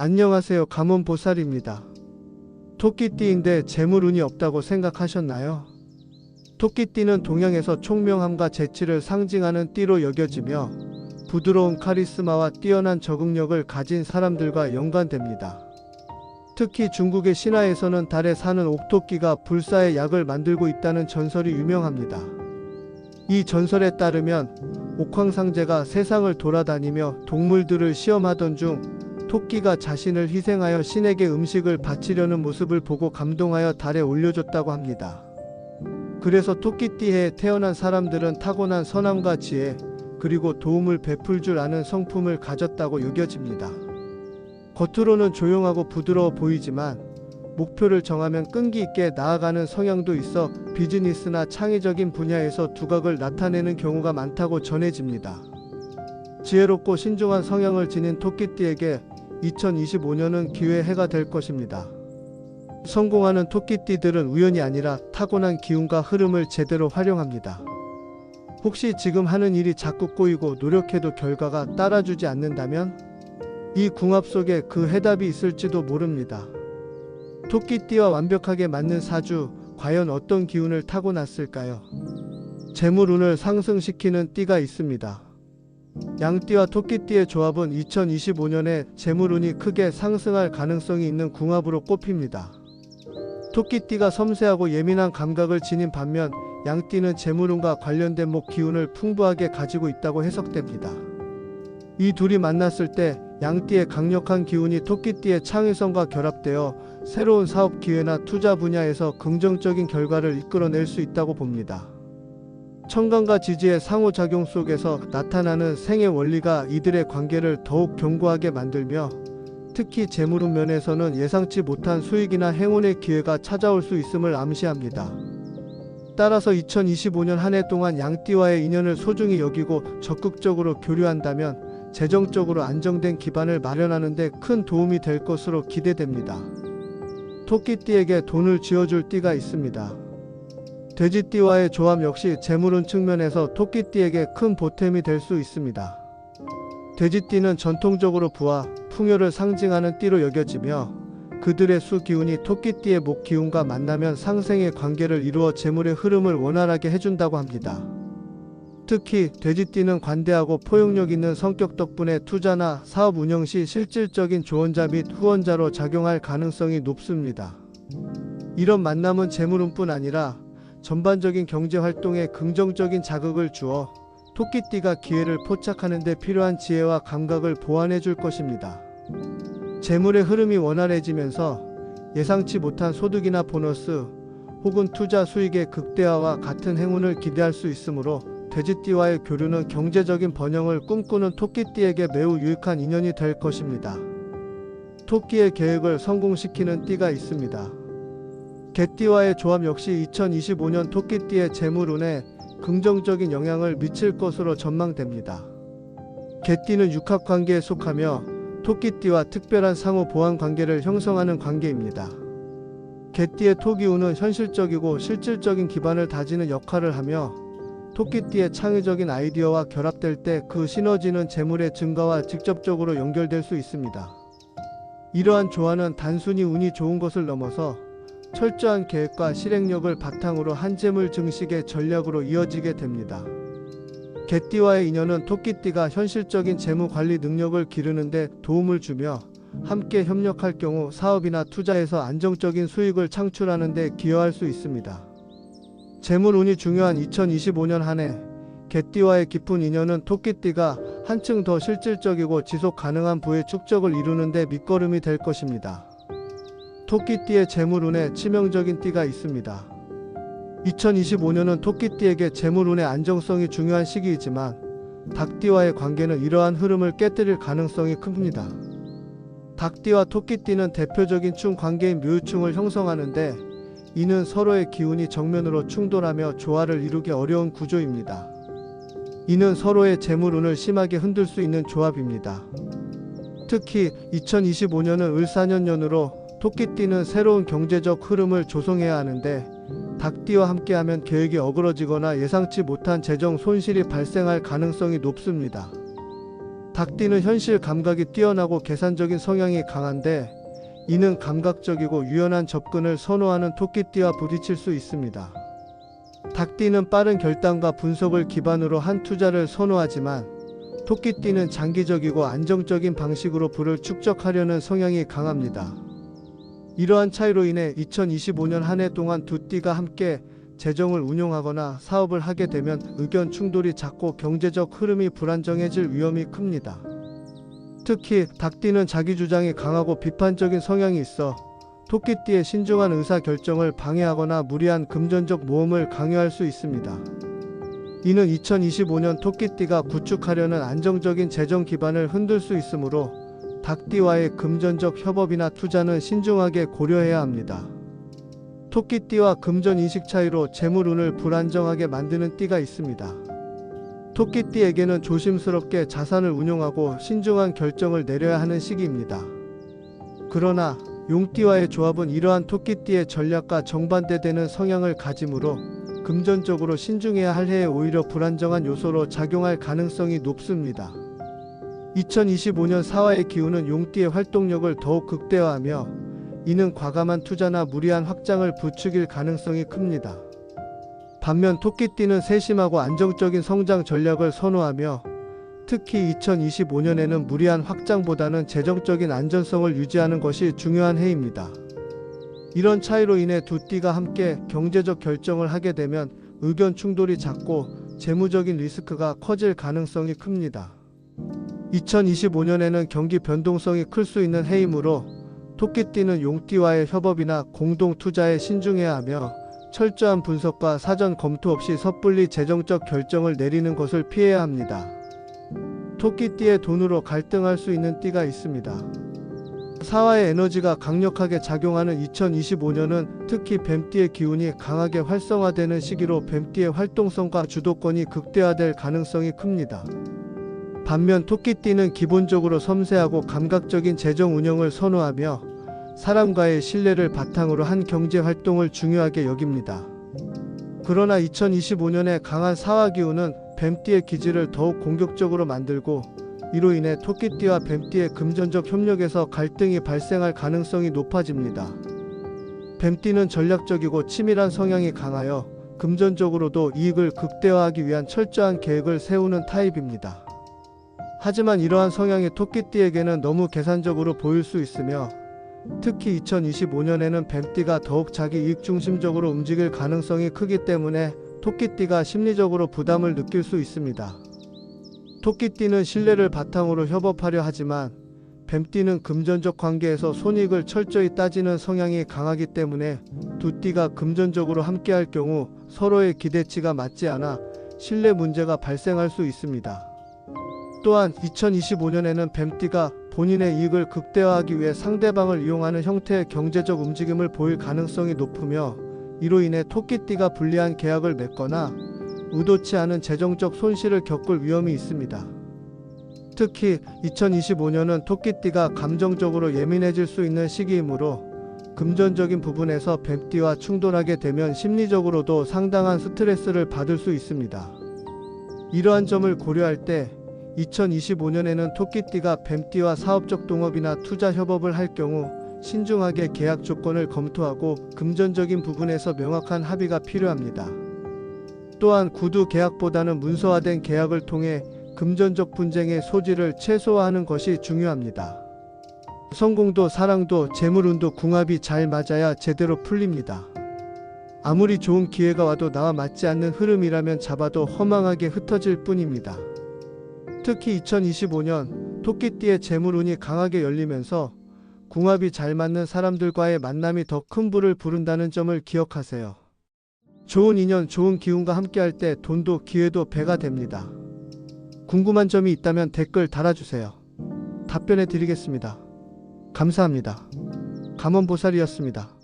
안녕하세요. 가문보살입니다. 토끼띠인데 재물운이 없다고 생각하셨나요? 토끼띠는 동양에서 총명함과 재치를 상징하는 띠로 여겨지며 부드러운 카리스마와 뛰어난 적응력을 가진 사람들과 연관됩니다. 특히 중국의 신화에서는 달에 사는 옥토끼가 불사의 약을 만들고 있다는 전설이 유명합니다. 이 전설에 따르면 옥황상제가 세상을 돌아다니며 동물들을 시험하던 중 토끼가 자신을 희생하여 신에게 음식을 바치려는 모습을 보고 감동하여 달에 올려줬다고 합니다. 그래서 토끼띠에 태어난 사람들은 타고난 선함과 지혜, 그리고 도움을 베풀 줄 아는 성품을 가졌다고 여겨집니다. 겉으로는 조용하고 부드러워 보이지만 목표를 정하면 끈기 있게 나아가는 성향도 있어 비즈니스나 창의적인 분야에서 두각을 나타내는 경우가 많다고 전해집니다. 지혜롭고 신중한 성향을 지닌 토끼띠에게 2025년은 기회의 해가 될 것입니다. 성공하는 토끼띠들은 우연이 아니라 타고난 기운과 흐름을 제대로 활용합니다. 혹시 지금 하는 일이 자꾸 꼬이고 노력해도 결과가 따라주지 않는다면 이 궁합 속에 그 해답이 있을지도 모릅니다. 토끼띠와 완벽하게 맞는 사주, 과연 어떤 기운을 타고났을까요? 재물운을 상승시키는 띠가 있습니다. 양띠와 토끼띠의 조합은 2025년에 재물운이 크게 상승할 가능성이 있는 궁합으로 꼽힙니다. 토끼띠가 섬세하고 예민한 감각을 지닌 반면 양띠는 재물운과 관련된 목 기운을 풍부하게 가지고 있다고 해석됩니다. 이 둘이 만났을 때 양띠의 강력한 기운이 토끼띠의 창의성과 결합되어 새로운 사업 기회나 투자 분야에서 긍정적인 결과를 이끌어낼 수 있다고 봅니다. 청간과 지지의 상호작용 속에서 나타나는 생의 원리가 이들의 관계를 더욱 견고하게 만들며 특히 재물운 면에서는 예상치 못한 수익이나 행운의 기회가 찾아올 수 있음을 암시합니다. 따라서 2025년 한 해 동안 양띠와의 인연을 소중히 여기고 적극적으로 교류한다면 재정적으로 안정된 기반을 마련하는 데 큰 도움이 될 것으로 기대됩니다. 토끼띠에게 돈을 쥐어줄 띠가 있습니다. 돼지띠와의 조합 역시 재물운 측면에서 토끼띠에게 큰 보탬이 될 수 있습니다. 돼지띠는 전통적으로 부와 풍요를 상징하는 띠로 여겨지며 그들의 수 기운이 토끼띠의 목 기운과 만나면 상생의 관계를 이루어 재물의 흐름을 원활하게 해준다고 합니다. 특히 돼지띠는 관대하고 포용력 있는 성격 덕분에 투자나 사업 운영 시 실질적인 조언자 및 후원자로 작용할 가능성이 높습니다. 이런 만남은 재물운뿐 아니라 전반적인 경제 활동에 긍정적인 자극을 주어 토끼띠가 기회를 포착하는 데 필요한 지혜와 감각을 보완해 줄 것입니다. 재물의 흐름이 원활해지면서 예상치 못한 소득이나 보너스 혹은 투자 수익의 극대화와 같은 행운을 기대할 수 있으므로 돼지띠와의 교류는 경제적인 번영을 꿈꾸는 토끼띠에게 매우 유익한 인연이 될 것입니다. 토끼의 계획을 성공시키는 띠가 있습니다. 개띠와의 조합 역시 2025년 토끼띠의 재물운에 긍정적인 영향을 미칠 것으로 전망됩니다. 개띠는 육합관계에 속하며 토끼띠와 특별한 상호 보완 관계를 형성하는 관계입니다. 개띠의 토기운은 현실적이고 실질적인 기반을 다지는 역할을 하며 토끼띠의 창의적인 아이디어와 결합될 때 그 시너지는 재물의 증가와 직접적으로 연결될 수 있습니다. 이러한 조화는 단순히 운이 좋은 것을 넘어서 철저한 계획과 실행력을 바탕으로 한 재물 증식의 전략으로 이어지게 됩니다. 개띠와의 인연은 토끼띠가 현실적인 재무 관리 능력을 기르는데 도움을 주며 함께 협력할 경우 사업이나 투자에서 안정적인 수익을 창출하는 데 기여할 수 있습니다. 재물 운이 중요한 2025년 한 해 개띠와의 깊은 인연은 토끼띠가 한층 더 실질적이고 지속 가능한 부의 축적을 이루는 데 밑거름이 될 것입니다. 토끼띠의 재물운에 치명적인 띠가 있습니다. 2025년은 토끼띠에게 재물운의 안정성이 중요한 시기이지만 닭띠와의 관계는 이러한 흐름을 깨뜨릴 가능성이 큽니다. 닭띠와 토끼띠는 대표적인 충 관계인 묘유충을 형성하는데 이는 서로의 기운이 정면으로 충돌하며 조화를 이루기 어려운 구조입니다. 이는 서로의 재물운을 심하게 흔들 수 있는 조합입니다. 특히 2025년은 을사년년으로 토끼띠는 새로운 경제적 흐름을 조성해야 하는데 닭띠와 함께하면 계획이 어그러지거나 예상치 못한 재정 손실이 발생할 가능성이 높습니다. 닭띠는 현실 감각이 뛰어나고 계산적인 성향이 강한데 이는 감각적이고 유연한 접근을 선호하는 토끼띠와 부딪힐 수 있습니다. 닭띠는 빠른 결단과 분석을 기반으로 한 투자를 선호하지만 토끼띠는 장기적이고 안정적인 방식으로 부를 축적하려는 성향이 강합니다. 이러한 차이로 인해 2025년 한 해 동안 두 띠가 함께 재정을 운용하거나 사업을 하게 되면 의견 충돌이 잦고 경제적 흐름이 불안정해질 위험이 큽니다. 특히 닭띠는 자기 주장이 강하고 비판적인 성향이 있어 토끼띠의 신중한 의사 결정을 방해하거나 무리한 금전적 모험을 강요할 수 있습니다. 이는 2025년 토끼띠가 구축하려는 안정적인 재정 기반을 흔들 수 있으므로 닭띠와의 금전적 협업이나 투자는 신중하게 고려해야 합니다. 토끼띠와 금전 인식 차이로 재물운을 불안정하게 만드는 띠가 있습니다. 토끼띠에게는 조심스럽게 자산을 운용하고 신중한 결정을 내려야 하는 시기입니다. 그러나 용띠와의 조합은 이러한 토끼띠의 전략과 정반대되는 성향을 가지므로 금전적으로 신중해야 할 해에 오히려 불안정한 요소로 작용할 가능성이 높습니다. 2025년 사화의 기운은 용띠의 활동력을 더욱 극대화하며 이는 과감한 투자나 무리한 확장을 부추길 가능성이 큽니다. 반면 토끼띠는 세심하고 안정적인 성장 전략을 선호하며 특히 2025년에는 무리한 확장보다는 재정적인 안전성을 유지하는 것이 중요한 해입니다. 이런 차이로 인해 두 띠가 함께 경제적 결정을 하게 되면 의견 충돌이 잦고 재무적인 리스크가 커질 가능성이 큽니다. 2025년에는 경기 변동성이 클 수 있는 해이므로 토끼띠는 용띠와의 협업이나 공동 투자에 신중해야 하며 철저한 분석과 사전 검토 없이 섣불리 재정적 결정을 내리는 것을 피해야 합니다. 토끼띠의 돈으로 갈등할 수 있는 띠가 있습니다. 사화의 에너지가 강력하게 작용하는 2025년은 특히 뱀띠의 기운이 강하게 활성화되는 시기로 뱀띠의 활동성과 주도권이 극대화될 가능성이 큽니다. 반면 토끼띠는 기본적으로 섬세하고 감각적인 재정 운영을 선호하며 사람과의 신뢰를 바탕으로 한 경제 활동을 중요하게 여깁니다. 그러나 2025년에 강한 사화 기운은 뱀띠의 기질을 더욱 공격적으로 만들고 이로 인해 토끼띠와 뱀띠의 금전적 협력에서 갈등이 발생할 가능성이 높아집니다. 뱀띠는 전략적이고 치밀한 성향이 강하여 금전적으로도 이익을 극대화하기 위한 철저한 계획을 세우는 타입입니다. 하지만 이러한 성향이 토끼띠에게는 너무 계산적으로 보일 수 있으며 특히 2025년에는 뱀띠가 더욱 자기 이익 중심적으로 움직일 가능성이 크기 때문에 토끼띠가 심리적으로 부담을 느낄 수 있습니다. 토끼띠는 신뢰를 바탕으로 협업하려 하지만 뱀띠는 금전적 관계에서 손익을 철저히 따지는 성향이 강하기 때문에 두 띠가 금전적으로 함께할 경우 서로의 기대치가 맞지 않아 신뢰 문제가 발생할 수 있습니다. 또한 2025년에는 뱀띠가 본인의 이익을 극대화하기 위해 상대방을 이용하는 형태의 경제적 움직임을 보일 가능성이 높으며 이로 인해 토끼띠가 불리한 계약을 맺거나 의도치 않은 재정적 손실을 겪을 위험이 있습니다. 특히 2025년은 토끼띠가 감정적으로 예민해질 수 있는 시기이므로 금전적인 부분에서 뱀띠와 충돌하게 되면 심리적으로도 상당한 스트레스를 받을 수 있습니다. 이러한 점을 고려할 때 2025년에는 토끼띠가 뱀띠와 사업적 동업이나 투자 협업을 할 경우 신중하게 계약 조건을 검토하고 금전적인 부분에서 명확한 합의가 필요합니다. 또한 구두 계약보다는 문서화된 계약을 통해 금전적 분쟁의 소지를 최소화하는 것이 중요합니다. 성공도 사랑도 재물운도 궁합이 잘 맞아야 제대로 풀립니다. 아무리 좋은 기회가 와도 나와 맞지 않는 흐름이라면 잡아도 허망하게 흩어질 뿐입니다. 특히 2025년 토끼띠의 재물운이 강하게 열리면서 궁합이 잘 맞는 사람들과의 만남이 더큰 부를 부른다는 점을 기억하세요. 좋은 인연, 좋은 기운과 함께할 때 돈도 기회도 배가 됩니다. 궁금한 점이 있다면 댓글 달아주세요. 답변해 드리겠습니다. 감사합니다. 감원보살이었습니다.